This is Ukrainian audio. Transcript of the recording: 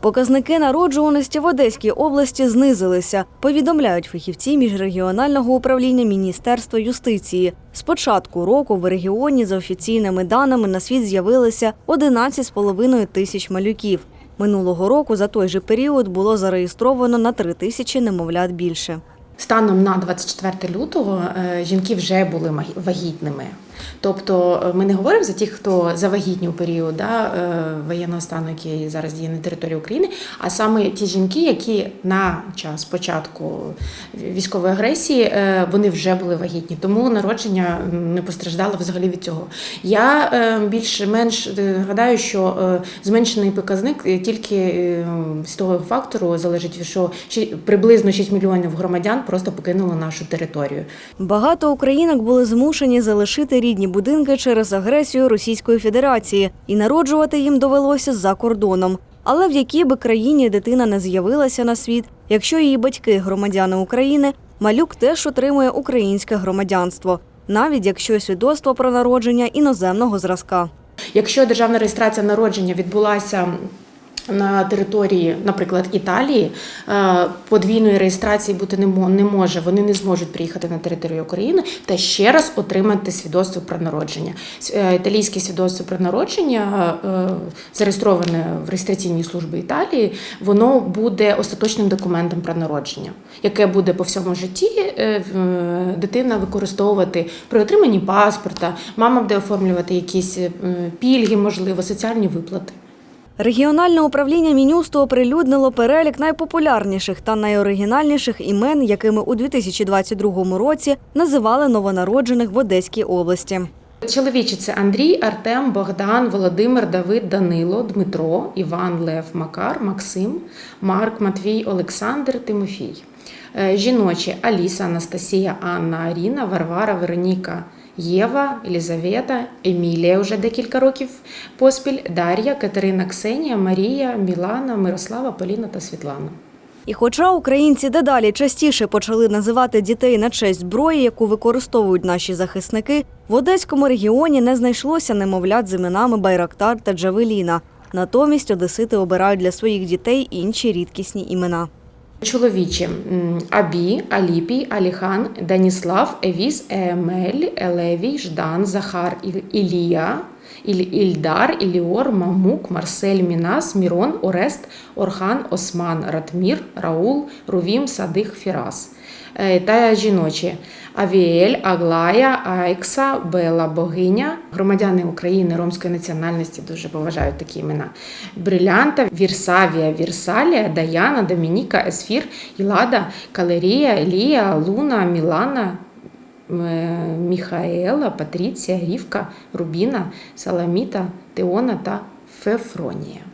Показники народжуваності в Одеській області знизилися, повідомляють фахівці міжрегіонального управління Міністерства юстиції. З початку року в регіоні за офіційними даними на світ з'явилося 11,5 тисяч малюків. Минулого року за той же період було зареєстровано на 3 тисячі немовлят більше. Станом на 24 лютого е, жінки вже були вагітними. Тобто е, ми не говоримо за тих, хто завагітнів у період да, е, воєнного стану, який зараз діє на території України, а саме ті жінки, які на час початку військової агресії е, вони вже були вагітні, тому народження не постраждало взагалі від цього. Я більш-менш гадаю, що зменшений показник тільки з того фактору залежить, що приблизно 6 мільйонів громадян просто покинуло нашу територію. Багато українок були змушені залишити рідні будинки через агресію Російської Федерації, і народжувати їм довелося за кордоном. Але в якій би країні дитина не з'явилася на світ, якщо її батьки громадяни України, малюк теж отримує українське громадянство, навіть якщо свідоцтво про народження іноземного зразка. Якщо державна реєстрація народження відбулася на території, наприклад, Італії, е, подвійної реєстрації бути не мо- не може. Вони не зможуть приїхати на територію України та ще раз отримати свідоцтво про народження. Е, Італійське свідоцтво про народження, е, зареєстроване в реєстраційній службі Італії, воно буде остаточним документом про народження, яке буде по всьому житті дитина використовувати при отриманні паспорта. Мама буде оформлювати якісь пільги, можливо, соціальні виплати. Регіональне управління Мінюсту оприлюднило перелік найпопулярніших та найоригінальніших імен, якими у 2022 році називали новонароджених в Одеській області. Чоловічі це Андрій, Артем, Богдан, Володимир, Давид, Данило, Дмитро, Іван, Лев, Макар, Максим, Марк, Матвій, Олександр, Тимофій. Е, Жіночі Аліса, Анастасія, Анна, Аріна, Варвара, Вероніка, Єва, Елізавета, Емілія вже декілька років поспіль, Дар'я, Катерина, Ксенія, Марія, Мілана, Мирослава, Поліна та Світлана. І хоча українці дедалі частіше почали називати дітей на честь зброї, яку використовують наші захисники, в Одеському регіоні не знайшлося немовлят з іменами Байрактар та Джавеліна. Натомість одесити обирають для своїх дітей інші рідкісні імена. Чоловічі. Абі, Аліпій, Аліхан, Даніслав, Евіс, Емель, Елевій, Ждан, Захар, Ілія, Ільдар, Іліор, Мамук, Марсель, Мінас, Мірон, Орест, Орхан, Осман, Ратмір, Раул, Рувім, Садих, Фірас. Е, Та жіночі Авіель, Аглая, Айкса, Бела, Богиня, громадяни України ромської національності дуже поважають такі імена. Брилянта, Вірсавія, Вірсалія, Даяна, Домініка, Есфір, Ілада, Калерія, Елія, Луна, Мілана, Міхаела, Патріція, Рівка, Рубіна, Саламіта, Теона та Фефронія.